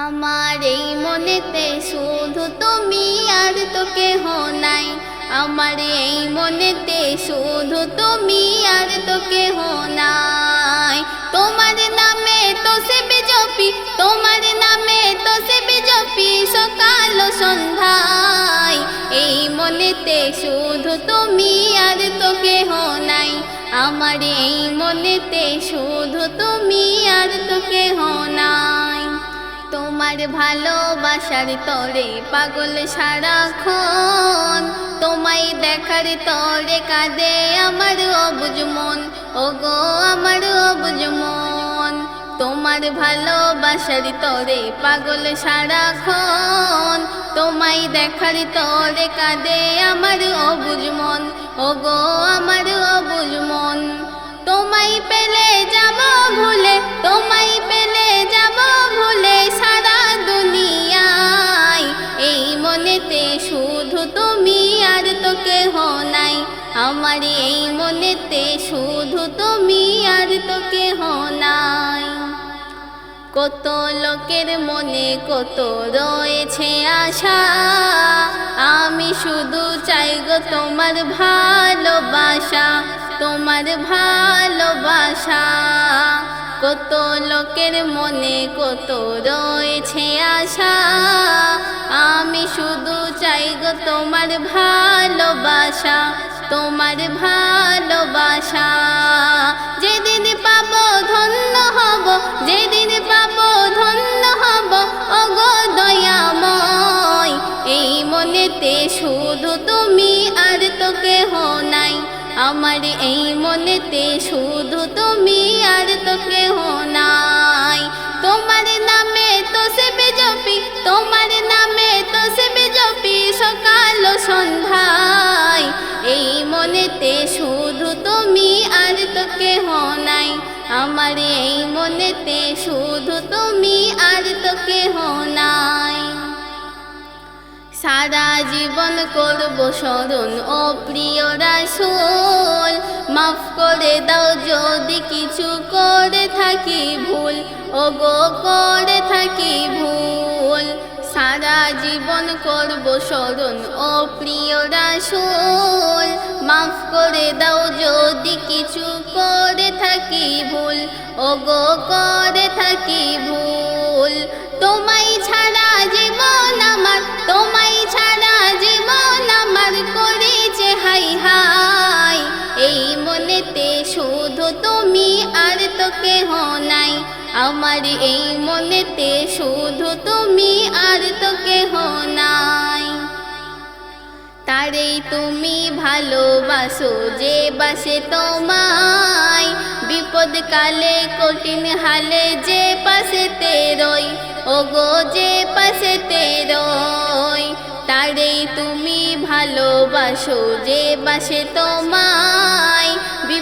আমার এই মনেতে শুধু তুমি আর তো কেহ নাই। আমার এই মনেতে শুধু তুমি আর তো কেহ নাই। তোমার নামে তো সে বেজপি, তোমার নামে তো সে জপি সকাল সন্ধ্যায়। এই মনেতে শুধু তুমি আর তো কেহ নাই। আমার এই মনেতে শুধু তুমি আর তো কেহ নাই। তোমার ভালোবাসার তরে পাগল সারাক্ষণ তোমায় দেখার তরে কাঁদে আমার অবুজ মন। ওগো, আমার অবুজ মন। তোমার ভালোবাসার তরে পাগল সারাক্ষণ তোমায় দেখার তরে কাঁদে আমার অবুজ মন। ওগো, আমার অবুজ মন। তোমায় পেলে যাব ভুলে। তোমায় আমার এই মনেতে শুধু তুমি আর তো কেহ নাই। কত লোকের মনে কত রয়েছে আশা, আমি শুধু চাই গো তোমার ভালোবাসা। তোমার ভালোবাসা। কত লোকের মনে কত রয়েছে আশা। আমি শুধু চাই গো তোমার ভালোবাসা তোমার ভালোবাসা। যেদিন পাবো ধন্য হব, যেদিন আমার এই মনেতে শুধু তুমি আর তো কেহ নাই। তোমার নামে তো সে জপি তোমার নামে তো সে জপি সকাল সন্ধ্যায়। এই মনেতে শুধু তুমি আর তো কেহ নাই। আমার এই মনেতে শুধু তুমি আর তো কেহ নাই। সারা জীবন করব স্মরণ, ও প্রিয় রাসূল, মাফ করে দাও যদি কিছু করে থাকি ভুল ও গো করে থাকি ভুল। সারা জীবন করব স্মরণ, ও প্রিয় রাসূল, মাফ করে দাও যদি কিছু করে থাকি ভুল ও গো করে থাকি ভুল। তোমায় ছাড়া তুমি আর তো কেহ নাই। আমার এই মনেতে শুধু তুমি আর তো কেহ নাই। তারেই তুমি ভালোবাসো যে বাসে তোমায়। বিপদ কালে কঠিন হালে যে পাশে তেরোই ওগো যে পাশে তেরোই তারেই তুমি ভালোবাসো যে বাসে তোমায়।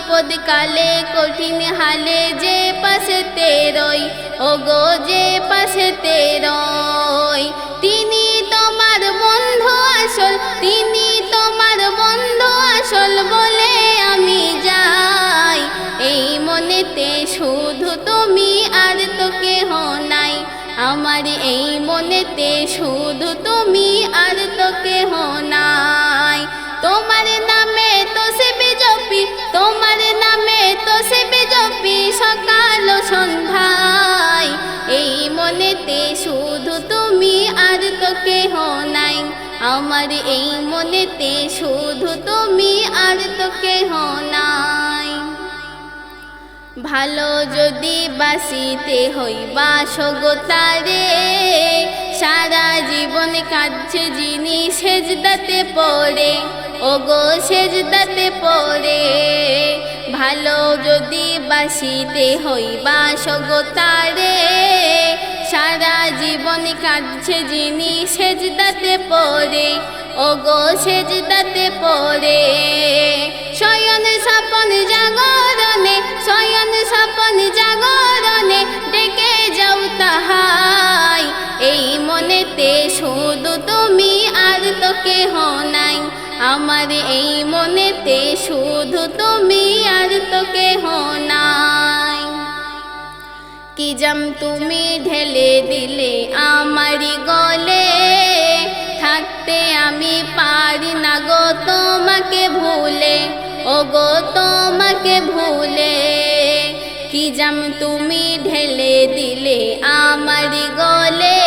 বিপদ কালে, কঠিন হালে যে পাশে তেরোই ওগো যে পাশে তেরোই তিনি তোমার বন্ধু আসল, তিনি তোমার বন্ধু আসল বলে আমি যাই। এই মনেতে শুধু তুমি আর তো কেহ নাই। আমার এই মনেতে শুধু তুমি আর তো কেহ নাই। তোমার নামে তো সে আমার এই মনেতে শুধু তুমি আর তো কেহ নাই। ভালো যদি বাসিতে হইবা সগোতারে সারা জীবন কাঁদছে যিনি সেজদাতে পড়ে, ওগো সেজদাতে পড়ে। ভালো যদি বাসিতে হইবা সগোতারে সারা জীবন কাঁদছে যিনি সেজদাতে পড়ে, ওগো সেজদাতে পড়ে। শয়ন সাপন জাগরণে শয়ন সাপন জাগরণে ডেকে যাও তাহাই। এই মনেতে শুধু তুমি আর তো কেহ নাই, আমার এই মনেতে শুধু তুমি কিজাম তুমি ঢেলে দিলে আমারি গলে। থাকতে আমি পারি না গো তোমাকে ভুলে। ও গো তোমাকে ভুলে। কিজাম তুমি ঢেলে দিলে আমারি গলে।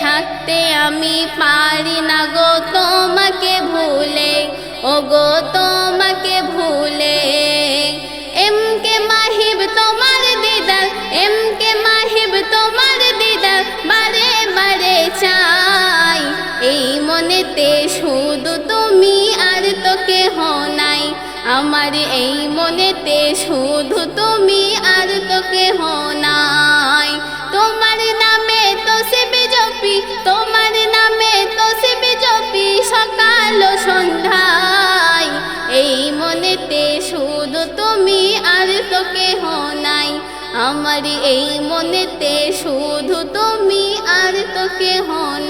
থাকতে আমি পারি না গো তোমাকে ভুলে। ও গো তোমাকে ভুলে। মনেতে শুধু তুমি আর তো কেহ নাই। আমার এই মনেতে শুধু তুমি আর তো কেহ নাই। তোমার নামে তো শিবে জপি, তোমার নামে তো শিবে জপি সকাল সন্ধ্যায়। এই মনেতে শুধু তুমি আর তো কেহ নাই। আমার এই মনেতে শুধু তুমি আর তো কেহ নাই